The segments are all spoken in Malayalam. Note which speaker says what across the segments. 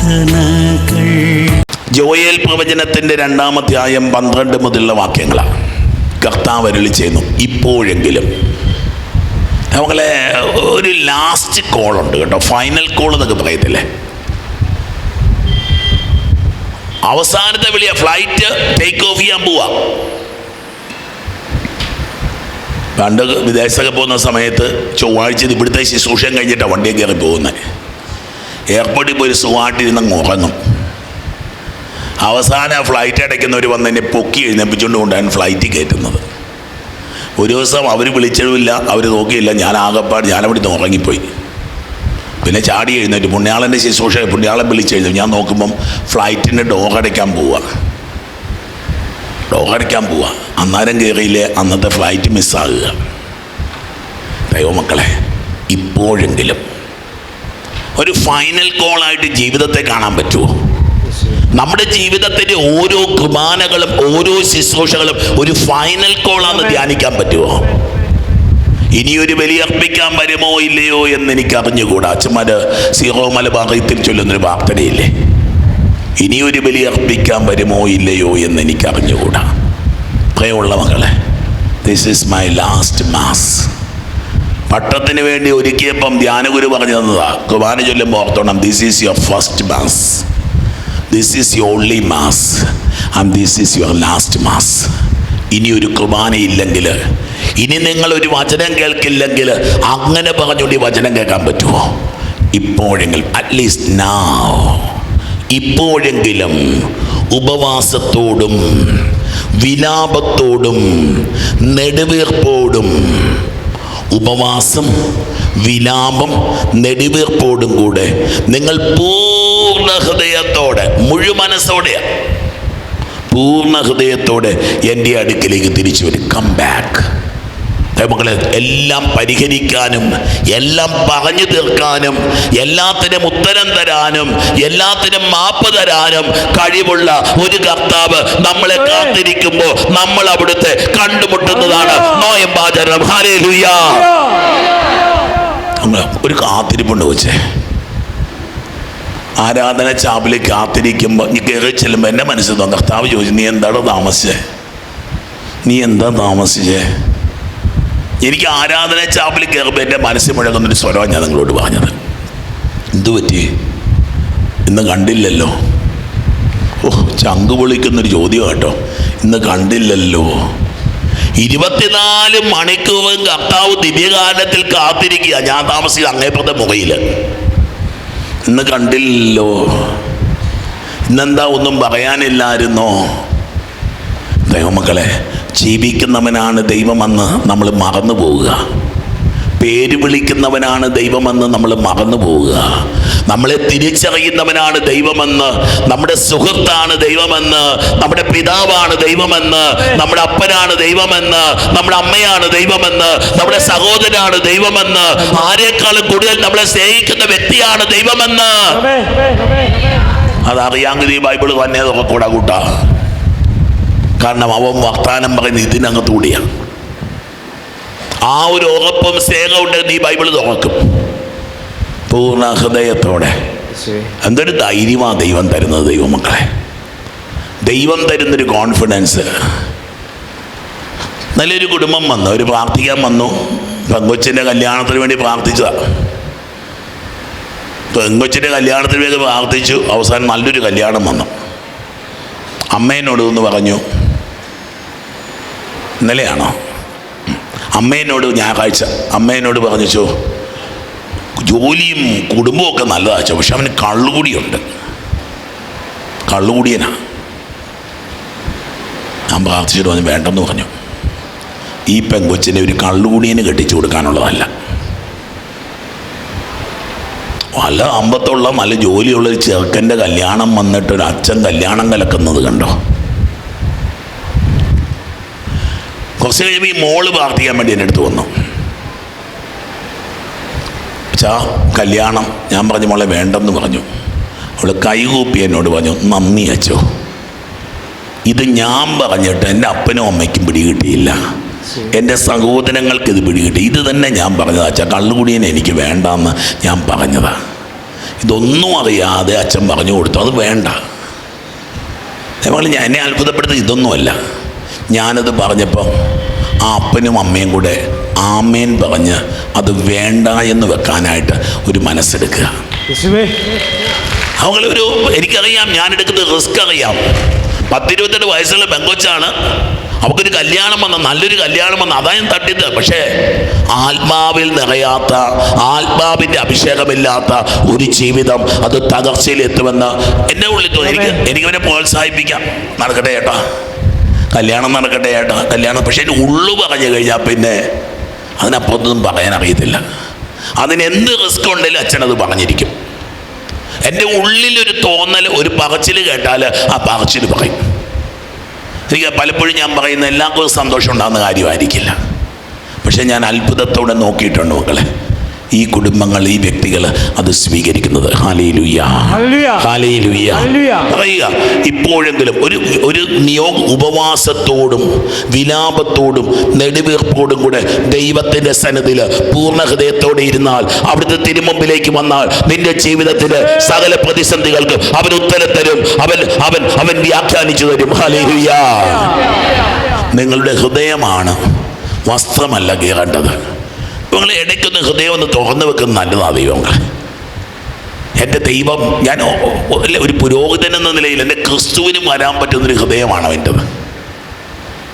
Speaker 1: അർത്ഥനകൾ
Speaker 2: ജോയേൽ പ്രവചനത്തിന്റെ രണ്ടാമധ്യായം പന്ത്രണ്ട് മുതലുള്ള വാക്യങ്ങളാണ്. കർത്താവ് അരുളി ചെയ്യുന്നു ഇപ്പോഴെങ്കിലും. നമ്മളെ ഒരു ലാസ്റ്റ് കോൾ ഉണ്ട് കേട്ടോ ഫൈനൽ കോൾ എന്നൊക്കെ പറയത്തില്ലേ? അവസാനത്തെ വിളിയ ഫ്ലൈറ്റ് ടേക്ക് ഓഫ് ചെയ്യാൻ പോവാ. പണ്ട് വിദേശത്തൊക്കെ പോകുന്ന സമയത്ത് ചൊവ്വാഴ്ച ഇവിടുത്തെ ശുശ്രൂഷം കഴിഞ്ഞിട്ടാണ് വണ്ടിയൊക്കെ കയറി പോകുന്നത് എയർപോർട്ടിൽ പോയി സുഖമായിട്ടിരുന്ന് ഉറങ്ങും? അവസാനം ഫ്ലൈറ്റ് അടയ്ക്കുന്നവർ വന്ന് എന്നെ പൊക്കി എഴുന്നേപ്പിച്ചുകൊണ്ട് കൊണ്ടാണ് ഫ്ലൈറ്റിൽ കയറ്റുന്നത്. ഒരു ദിവസം അവർ വിളിച്ചതുമില്ല അവർ നോക്കിയില്ല ഞാൻ ആകപ്പാട് നിന്ന് ഉറങ്ങിപ്പോയി. പിന്നെ ചാടി എഴുന്നേറ്റ്. പുണ്യാളന്റെ ശുശ്രൂഷ പുണ്യാളൻ വിളിച്ചെഴുതും ഞാൻ നോക്കുമ്പം ഫ്ലൈറ്റിന്റെ ഡോർ അടയ്ക്കാൻ പോവുക ഡോർ അടയ്ക്കാൻ പോവുക അന്നേരം കയറിയില്ലേ അന്നത്തെ ഫ്ലൈറ്റ് മിസ്സാകുക ദൈവമക്കളെ ഇപ്പോഴെങ്കിലും ഒരു ഫൈനൽ കോളായിട്ട് ജീവിതത്തെ കാണാൻ പറ്റുമോ നമ്മുടെ ജീവിതത്തിന്റെ ഓരോ കുർബാനകളും ഓരോ ശുശ്രൂഷകളും ഒരു ഫൈനൽ കോളാന്ന് ധ്യാനിക്കാൻ പറ്റുമോ ഇനിയൊരു ബലി അർപ്പിക്കാൻ വരുമോ ഇല്ലയോ എന്ന് എനിക്ക് അറിഞ്ഞുകൂടാ. അച്ഛന്മാര് സീറോ മലബാഹയത്തിൽ ചൊല്ലുന്നൊരു പ്രാർത്ഥനയില്ലേ? ഇനിയൊരു ബലി അർപ്പിക്കാൻ വരുമോ ഇല്ലയോ എന്ന് എനിക്ക് അറിഞ്ഞുകൂടാ. പ്രിയമുള്ള മകളെ this is my last mass പട്ടത്തിന് വേണ്ടി ഒരുക്കിയപ്പം ധ്യാനഗുരു പറഞ്ഞു തന്നതാ. കുർബാന ചൊല്ലുമ്പോൾ ഓർത്തോണം this is your first mass this is your only mass and this is your last mass ഇനി ഒരു കുർബാനയില്ലെങ്കിൽ ഇനി നിങ്ങൾ ഒരു വചനം കേൾക്കില്ലെങ്കിൽ അങ്ങനെ പറഞ്ഞുകൊണ്ട് ഈ വചനം കേൾക്കാൻ പറ്റുമോ? ഇപ്പോഴെങ്കിലും അറ്റ്ലീസ്റ്റ് നാവ് ഇപ്പോഴെങ്കിലും ഉപവാസത്തോടും വിലാപത്തോടും നെടുവീർപ്പോടും ഉപവാസം വിലാപം നെടുവീർപ്പോടും കൂടെ നിങ്ങൾ പൂർണ ഹൃദയത്തോടെ മുഴുമനസ്സോടെ പൂർണ ഹൃദയത്തോടെ എന്റെ അടുക്കിലേക്ക് തിരിച്ചു വരും. കം ബാക്ക് മക്കളെ എല്ലാം പരിഹരിക്കാനും എല്ലാം പറഞ്ഞു തീർക്കാനും എല്ലാത്തിനും ഉത്തരം തരാനും എല്ലാത്തിനും മാപ്പ് തരാനും കഴിവുള്ള ഒരു കർത്താവ് നമ്മളെ കാത്തിരിക്കുമ്പോൾ നമ്മൾ അവിടുത്തെ കണ്ടുമുട്ടുന്നതാണ്. നോയമ്പാചരണം ഹാലേ ലുയാ ഒരു കാത്തിരിപ്പുണ്ട് വെച്ചേ ആരാധന ചാപ്പിൽ കാത്തിരിക്കുമ്പോൾ നീ കയറി ചെല്ലുമ്പോൾ എന്റെ മനസ്സിൽ തോന്നും കർത്താവ് ചോദിച്ചു നീ എന്താണോ താമസിച്ചേ? നീ എന്താ താമസിച്ചേ? എനിക്ക് ആരാധന ചാപ്പിൽ കയറുമ്പോൾ എന്റെ മനസ്സിൽ മുഴങ്ങുന്നൊരു സ്വരമാണ് ഞാൻ നിങ്ങളോട് പറഞ്ഞത്. എന്തു പറ്റി? ഇന്ന് കണ്ടില്ലല്ലോ. ഓ ചങ്ക് പൊളിക്കുന്നൊരു ചോദ്യം കേട്ടോ. ഇന്ന് കണ്ടില്ലല്ലോ. ഇരുപത്തിനാല് മണിക്കൂറും കർത്താവ് ദിവ്യകാലത്തിൽ കാത്തിരിക്കുക. ഞാൻ താമസിച്ച അങ്ങേപ്പുറത്തെ മുറിയിൽ ഇന്ന് കണ്ടില്ലല്ലോ. ഇന്നെന്താ ഒന്നും പറയാനില്ലായിരുന്നോ? ദൈവമക്കളെ ജീവിക്കുന്നവനാണ് ദൈവമെന്ന് നമ്മൾ മറന്നു പോവുക. പേര് വിളിക്കുന്നവനാണ് ദൈവമെന്ന് നമ്മൾ മറന്നു പോവുക. നമ്മളെ തിരിച്ചറിയുന്നവനാണ് ദൈവമെന്ന് നമ്മുടെ സുഹൃത്താണ് ദൈവമെന്ന് നമ്മുടെ പിതാവാണ് ദൈവമെന്ന് നമ്മുടെ അപ്പനാണ് ദൈവമെന്ന് നമ്മുടെ അമ്മയാണ് ദൈവമെന്ന് നമ്മുടെ സഹോദരനാണ് ദൈവമെന്ന് ആരെക്കാളും കൂടുതൽ നമ്മളെ സ്നേഹിക്കുന്ന വ്യക്തിയാണ് ദൈവമെന്ന്. അതറിയാമെങ്കിൽ ഈ ബൈബിൾ തന്നെ കൂടാ കൂട്ടാ. കാരണം അവൻ വർത്താനം പറയുന്നത് ഇതിനകത്തൂടിയാണ് ആ ഒരു ഉറപ്പും സ്നേഹം ഉണ്ടെങ്കിൽ നീ ബൈബിൾ തുറക്കും. പൂർണ ഹൃദയത്തോടെ. എന്തൊരു ധൈര്യമാണ് ദൈവം തരുന്നത് ദൈവമക്കളെ. ദൈവം തരുന്നൊരു കോൺഫിഡൻസ് നല്ലൊരു കുടുംബം വന്നു. അവർ പ്രാർത്ഥിക്കാൻ വന്നു. പെങ്കൊച്ചിന്റെ കല്യാണത്തിന് വേണ്ടി പ്രാർത്ഥിച്ചതാണ് പെങ്കൊച്ചിന്റെ കല്യാണത്തിന് വേണ്ടി പ്രാർത്ഥിച്ചു. അവസാനം നല്ലൊരു കല്യാണം വന്നു. അമ്മേനോട് ഒന്ന് പറഞ്ഞു ഇന്നലെയാണോ? അമ്മേനോട് ഞായറാഴ്ച അമ്മേനോട് പറഞ്ഞു ജോലിയും കുടുംബവും ഒക്കെ നല്ലതാച്ചോ പക്ഷെ അവന് കള്ളുകൂടിയുണ്ട്. കള്ളുകൂടിയനാ. ഞാൻ പ്രാർത്ഥിച്ചിട്ട് പറഞ്ഞു വേണ്ടെന്ന് പറഞ്ഞു. ഈ പെങ്കൊച്ചിനെ ഒരു കള്ളുകൂടിയന് കെട്ടിച്ചു കൊടുക്കാനുള്ളതല്ല. നല്ല അമ്പത്തുള്ള നല്ല ജോലിയുള്ള ഒരു ചെറുക്കന്റെ കല്യാണം വന്നിട്ട് ഒരു അച്ഛൻ കല്യാണം കലക്കുന്നത് കണ്ടോ? കുറച്ച് കഴിയുമ്പോൾ ഈ മോൾ പ്രാർത്ഥിക്കാൻ വേണ്ടി എന്റെ അടുത്ത് വന്നു. ചാ കല്യാണം. ഞാൻ പറഞ്ഞു മോളെ വേണ്ടെന്ന് പറഞ്ഞു. അവൾ കൈകൂപ്പി എന്നോട് പറഞ്ഞു നന്ദി അച്ചോ ഇത് ഞാൻ പറഞ്ഞിട്ട് എന്റെ അപ്പനും അമ്മയ്ക്കും പിടികിട്ടിയില്ല എന്റെ സഹോദരങ്ങൾക്ക് ഇത് പിടികിട്ടി ഇത് തന്നെ ഞാൻ പറഞ്ഞതാ അച്ഛാ കള്ളുകുടിയനെ എനിക്ക് വേണ്ടെന്ന് ഞാൻ പറഞ്ഞതാ. ഇതൊന്നും അറിയാതെ അച്ഛൻ പറഞ്ഞു കൊടുത്തു. അത് വേണ്ട. ഞാൻ എന്നെ അത്ഭുതപ്പെടുത്തുന്നത് ഇതൊന്നുമല്ല. ഞാനത് പറഞ്ഞപ്പോൾ ആ അപ്പനും അമ്മയും കൂടെ ആമേൻ പറഞ്ഞ് അത് വേണ്ട എന്ന് വെക്കാനായിട്ട് ഒരു മനസ്സെടുക്കുക. അവങ്ങളൊരു എനിക്കറിയാം ഞാൻ എടുക്കുന്ന റിസ്ക് അറിയാം. പത്തിരുപത്തെട്ട് വയസ്സുള്ള പെങ്കൊച്ചാണ്. അവൾക്കൊരു കല്യാണം വന്ന നല്ലൊരു കല്യാണം വന്ന അതായത് തട്ടിട്ട് പക്ഷേ ആത്മാവിൽ നിറയാത്ത ആത്മാവിന്റെ അഭിഷേകമില്ലാത്ത ഒരു ജീവിതം അത് തകർച്ചയിൽ എത്തുമെന്ന് എന്റെ ഉള്ളിൽ തോന്നി. എനിക്ക് എനിക്കവനെ പ്രോത്സാഹിപ്പിക്കാം. നടക്കട്ടെ ചേട്ടാ കല്യാണം നടക്കട്ടെ ചേട്ടാ കല്യാണം. പക്ഷേ ഉള്ളു പറഞ്ഞു കഴിഞ്ഞാൽ പിന്നെ അതിനപ്പുറത്തൊന്നും പറയാൻ അറിയത്തില്ല. അതിന് എന്ത് റിസ്ക് ഉണ്ടെങ്കിലും അച്ഛനത് പറഞ്ഞിരിക്കും. എന്റെ ഉള്ളിലൊരു തോന്നൽ ഒരു പറച്ചിൽ കേട്ടാൽ ആ പറച്ചിൽ പറയും. എനിക്ക് പലപ്പോഴും ഞാൻ പറയുന്ന എല്ലാവർക്കും സന്തോഷം ഉണ്ടാകുന്ന കാര്യമായിരിക്കില്ല. പക്ഷേ ഞാൻ അത്ഭുതത്തോടെ നോക്കിയിട്ടുണ്ട് മക്കളെ. ഈ കുടുംബങ്ങൾ ഈ വ്യക്തികൾ അത് സ്വീകരിക്കുന്നത്. പറയുക ഇപ്പോഴെങ്കിലും ഒരു ഒരു നിയോഗ ഉപവാസത്തോടും വിലാപത്തോടും നെടുവീർപ്പോടും കൂടെ ദൈവത്തിന്റെ സന്നിധിയിൽ പൂർണ ഹൃദയത്തോടെ ഇരുന്നാൽ അവിടുത്തെ തിരുമുമ്പിലേക്ക് വന്നാൽ നിന്റെ ജീവിതത്തിലെ സകല പ്രതിസന്ധികൾക്ക് അവൻ ഉത്തരം തരും. അവൻ അവൻ അവൻ വ്യാഖ്യാനിച്ചു തരും. ഹല്ലേലൂയ നിങ്ങളുടെ ഹൃദയമാണ് വസ്ത്രമല്ല കീറേണ്ടത്. നിങ്ങൾ ഇടയ്ക്കൊന്ന് ഹൃദയം ഒന്ന് തുറന്നു വെക്കുന്ന നല്ലതാണ് ദൈവങ്ങൾ എന്റെ ദൈവം ഞാൻ ഒരു പുരോഹിതൻ എന്ന നിലയിൽ എന്റെ ക്രിസ്തുവിനും വരാൻ പറ്റുന്നൊരു ഹൃദയമാണ് അവന്റെത്.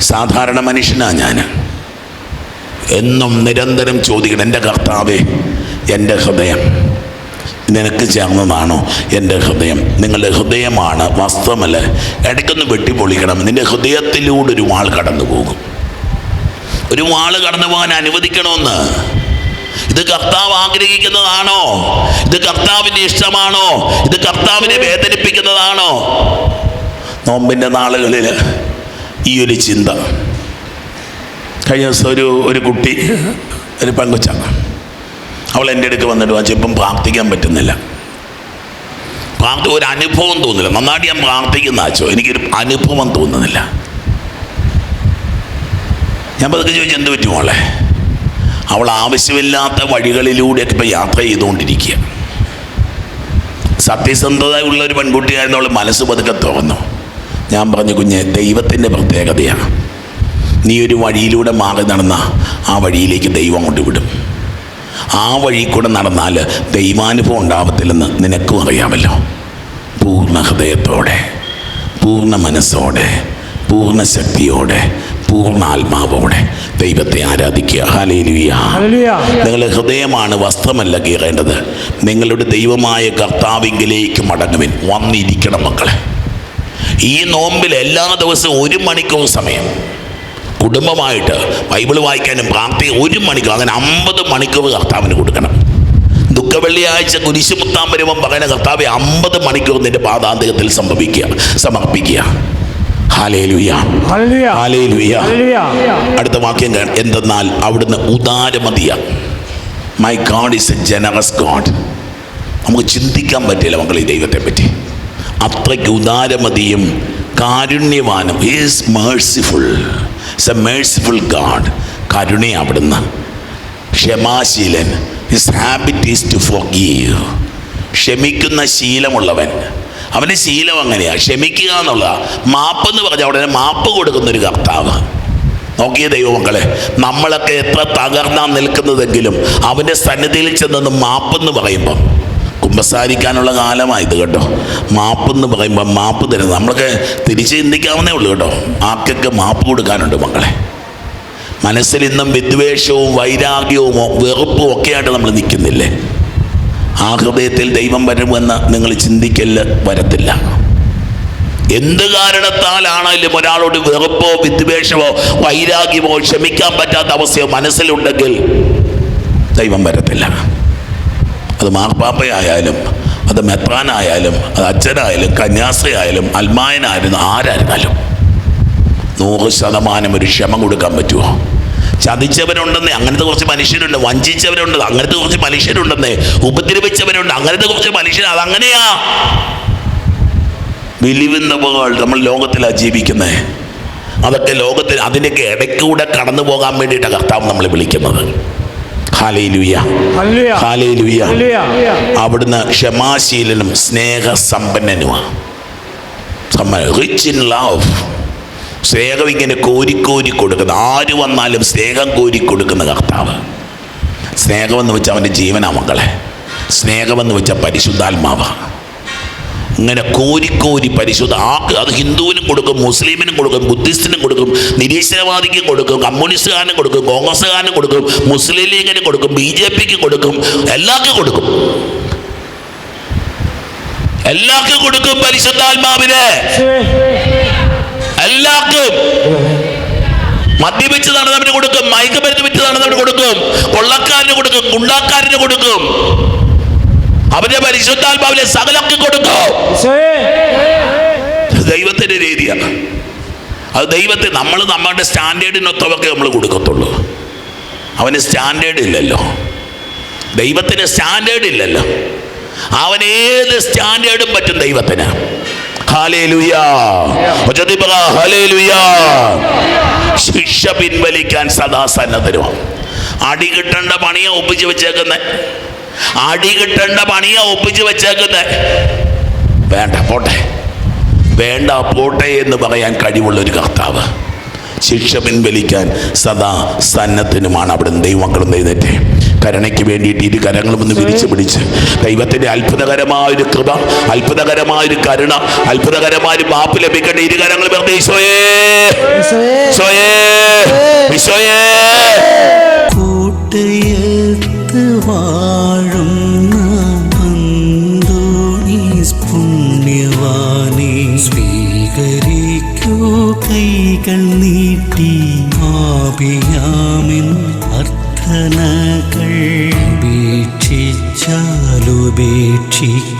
Speaker 2: സാധാരണ മനുഷ്യനാണ് ഞാൻ. എന്നും നിരന്തരം ചോദിക്കണം എന്റെ കർത്താവേ എന്റെ ഹൃദയം നിനക്ക് ചേർന്നതാണോ എന്റെ ഹൃദയം? നിങ്ങളുടെ ഹൃദയമാണ് വസ്ത്രമല്ല? ഇടയ്ക്കൊന്ന് വെട്ടിപ്പൊളിക്കണം നിന്റെ ഹൃദയത്തിലൂടെ ഒരു വാൾ കടന്നു പോകും ഒരു വാൾ കടന്നു പോകാൻ അനുവദിക്കണമെന്ന്. ഇത് കർത്താവ് ആഗ്രഹിക്കുന്നതാണോ? ഇത് കർത്താവിന്റെ ഇഷ്ടമാണോ? ഇത് കർത്താവിനെ വേദനിപ്പിക്കുന്നതാണോ? നോമ്പിന്റെ നാളുകളിൽ ഈ ഒരു ചിന്ത. കഴിഞ്ഞ ദിവസം ഒരു ഒരു കുട്ടി ഒരു പങ്കുച്ച അവൾ എന്റെ അടുക്ക് വന്നിട്ട് വാങ്ങിച്ചു ഇപ്പം പ്രാർത്ഥിക്കാൻ പറ്റുന്നില്ല. പ്രാർത്ഥി ഒരു അനുഭവം തോന്നുന്നില്ല നന്നായിട്ട് ഞാൻ പ്രാർത്ഥിക്കുന്ന ആച്ചോ. എനിക്കൊരു അനുഭവം തോന്നുന്നില്ല. ഞാൻ പതുക്കെ ചോദിച്ചു എന്ത് പറ്റും മോളെ? അവൾ ആവശ്യമില്ലാത്ത വഴികളിലൂടെയൊക്കെ ഇപ്പം യാത്ര ചെയ്തുകൊണ്ടിരിക്കുക. സത്യസന്ധത ഉള്ള ഒരു പെൺകുട്ടിയായിരുന്നു അവൾ മനസ്സ് പതുക്കെ തുറന്നു. ഞാൻ പറഞ്ഞു കുഞ്ഞെ ദൈവത്തിന്റെ പ്രത്യേകതയാണ്. നീ ഒരു വഴിയിലൂടെ മാറി നടന്ന ആ വഴിയിലേക്ക് ദൈവം കൊണ്ട് വിടും. ആ വഴി കൂടെ നടന്നാൽ ദൈവാനുഭവം ഉണ്ടാവത്തില്ലെന്ന് നിനക്കും അറിയാമല്ലോ. പൂർണ ഹൃദയത്തോടെ പൂർണ മനസ്സോടെ പൂർണ ശക്തിയോടെ പൂർണ ആത്മാവോടെ ദൈവത്തെ ആരാധിക്കുക. ഹാലേലുയ നിങ്ങൾ ഹൃദയമാണ് വസ്ത്രമല്ല കീറേണ്ടത്. നിങ്ങളുടെ ദൈവമായ കർത്താവിങ്കിലേക്ക് മടങ്ങുവിൻ. വന്നിരിക്കണം മക്കളെ. ഈ നോമ്പിൽ എല്ലാ ദിവസവും ഒരു മണിക്കൂർ സമയം. കുടുംബമായിട്ട് ബൈബിൾ വായിക്കാനും പ്രാർത്ഥി ഒരു മണിക്കൂർ അങ്ങനെ അമ്പത് മണിക്കൂർ കർത്താവിന് കൊടുക്കണം. ദുഃഖ വെള്ളിയാഴ്ച കുരിശുമുത്താൻ വരുമ്പം പറയുന്ന കർത്താവ് അമ്പത് മണിക്കൂർ നിന്റെ പാതാന്തികത്തിൽ സംഭവിക്കുക സമർപ്പിക്കുക. അടുത്ത വാക്യം എന്തെന്നാൽ അവിടുന്ന് ഉദാരമതിയാ my God is a generous God നമുക്ക് ചിന്തിക്കാൻ പറ്റില്ല മക്കൾ ഈ ദൈവത്തെ പറ്റി അത്രയ്ക്ക് ഉദാരമതിയും കാരുണ്യവാനും. Is merciful is a merciful God കരുണ അവിടുന്ന്. ക്ഷമാശീലൻ. His habit is to forgive ക്ഷമിക്കുന്ന ശീലമുള്ളവൻ. അവന്റെ ശീലം അങ്ങനെയാണ് ക്ഷമിക്കുക മാപ്പ് എന്ന് പറഞ്ഞാൽ ഉടനെ മാപ്പ് കൊടുക്കുന്നൊരു കർത്താവ്. നോക്കിയ ദൈവമക്കളെ നമ്മളൊക്കെ എത്ര തകർന്നാ നിൽക്കുന്നതെങ്കിലും അവന്റെ സന്നിധിയിൽ ചെന്നെന്ന് മാപ്പെന്ന് പറയുമ്പം കുമ്പസാരിക്കാനുള്ള കാലമായത് കേട്ടോ. മാപ്പെന്ന് പറയുമ്പോൾ മാപ്പ് തരുന്നത്. നമ്മളൊക്കെ തിരിച്ച് ചിന്തിക്കാവുന്നേ ഉള്ളൂ കേട്ടോ. ആർക്കൊക്കെ മാപ്പ് കൊടുക്കാനുണ്ട് മക്കളെ? മനസ്സിൽ ഇന്നും വിദ്വേഷവും വൈരാഗ്യവും വെറുപ്പും ഒക്കെയായിട്ട് നമ്മൾ നിൽക്കുന്നില്ലേ? ആ ഹൃദയത്തിൽ ദൈവം വരുമെന്ന് നിങ്ങൾ ചിന്തിക്കൽ വരത്തില്ല. എന്ത് കാരണത്താലാണെങ്കിലും ഒരാളോട് വെറുപ്പോ വിദ്വേഷമോ വൈരാഗ്യമോ ക്ഷമിക്കാൻ പറ്റാത്ത അവസ്ഥയോ മനസ്സിലുണ്ടെങ്കിൽ ദൈവം വരത്തില്ല. അത് മാർപ്പാപ്പയായാലും അത് മെത്രാനായാലും അത് അച്ഛനായാലും കന്യാസ്രയായാലും അൽമായനായാലും ആരായിരുന്നാലും നൂറ് ശതമാനം ഒരു ക്ഷമ കൊടുക്കാൻ പറ്റുമോ ചതിച്ചവരുണ്ടെന്നേ അങ്ങനത്തെ കുറച്ച് മനുഷ്യരുണ്ട്. വഞ്ചിച്ചവരുണ്ട് അങ്ങനത്തെ കുറച്ച് മനുഷ്യരുണ്ടെന്നേ ഉപദ്രവിച്ചവരുണ്ട് അങ്ങനത്തെ കുറച്ച് മനുഷ്യർ അതങ്ങനെയാ. വിലിവുന്ന പോകാൾ നമ്മൾ ലോകത്തിലാണ് ജീവിക്കുന്നത് അതൊക്കെ ലോകത്തിൽ അതിന്റെയൊക്കെ ഇടയ്ക്കൂടെ കടന്നു പോകാൻ വേണ്ടിയിട്ടാണ് കർത്താവ് നമ്മളെ വിളിക്കുന്നത്. അവിടുന്ന് ക്ഷമാശീലനും സ്നേഹസമ്പന്നനുമാണ് റിച്ച് ഇൻ ലവ് സ്നേഹം ഇങ്ങനെ കോരിക്കോരി കൊടുക്കുന്ന ആര് വന്നാലും സ്നേഹം കോരി കൊടുക്കുന്ന കർത്താവ്. സ്നേഹമെന്ന് വെച്ചാൽ അവന്റെ ജീവനാ മക്കളെ. സ്നേഹമെന്ന് വെച്ചാൽ പരിശുദ്ധാത്മാവ്. ഇങ്ങനെ കോരിക്കോരി പരിശുദ്ധ ആക്ക് അത് ഹിന്ദുവിനും കൊടുക്കും മുസ്ലിമിനും കൊടുക്കും ബുദ്ധിസ്റ്റിനും കൊടുക്കും നിരീശ്വരവാദിക്കും കൊടുക്കും കമ്മ്യൂണിസ്റ്റുകാരനും കൊടുക്കും കോൺഗ്രസ്സുകാരനും കൊടുക്കും മുസ്ലിം ലീഗിന് കൊടുക്കും ബി ജെ പിക്ക് കൊടുക്കും എല്ലാവർക്കും കൊടുക്കും. എല്ലാവർക്കും കൊടുക്കും പരിശുദ്ധാത്മാവിനെ. എല്ലാവർക്കും. മദ്യപിച്ച് നടന്നവന് കൊടുക്കും മയക്കുമരുന്ന് വിറ്റ് നടന്നവന് കൊടുക്കും കൊള്ളക്കാരന് കൊടുക്കും ഗുണ്ടാക്കാരന് കൊടുക്കും. അവന്റെ പരിശുദ്ധാത്മാവിനെ സകലർക്ക് കൊടുക്കും. ദൈവത്തിന്റെ രീതിയാണ്. അത് ദൈവത്തെ നമ്മൾ നമ്മളുടെ സ്റ്റാൻഡേർഡിനൊത്തവൊക്കെ നമ്മൾ കൊടുക്കത്തുള്ളൂ. അവന് സ്റ്റാൻഡേർഡ് ഇല്ലല്ലോ. ദൈവത്തിന് സ്റ്റാൻഡേർഡ് ഇല്ലല്ലോ. അവൻ ഏത് സ്റ്റാൻഡേർഡും പറ്റും ദൈവത്തിന്. ശിക്ഷ പിൻവലിക്കാൻ സദാ സന്നദ്ധരുമാണ് അടി കിട്ടേണ്ട പണിയാ ഒപ്പിച്ച് വെച്ചേക്കുന്നത് അടി കിട്ടേണ്ട പണിയാ ഒപ്പിച്ച് വെച്ചേക്കുന്നത് വേണ്ട പോട്ടെ വേണ്ട പോട്ടെ എന്ന് പറയാൻ കഴിവുള്ള ഒരു കർത്താവ് ശിക്ഷ പിൻവലിക്കാൻ സദാ സന്നദ്ധനുമാണ് അവിടെ ദൈവമക്കളും എഴുന്നേറ്റ് കരുണയ്ക്ക് വേണ്ടിയിട്ട് ഇരു കരങ്ങളും ഒന്ന് വിരിച്ചു പിടിച്ച്. ദൈവത്തിന്റെ അത്ഭുതകരമായൊരു കൃപ അത്ഭുതകരമായൊരു കരുണ അത്ഭുതകരമായൊരു മാപ്പ് ലഭിക്കേണ്ട ഇരു കരങ്ങൾ വെറുതെ
Speaker 1: കൂട്ടയത്ത് വാഴുന്ന അന്തോണീസ് പുണ്യവാനെ സ്വീകരിക്കൂ കൈകൾ നീട്ടി അർത്ഥനകൾ ഉപേക്ഷിച്ചാലുപേക്ഷിക്കാതെ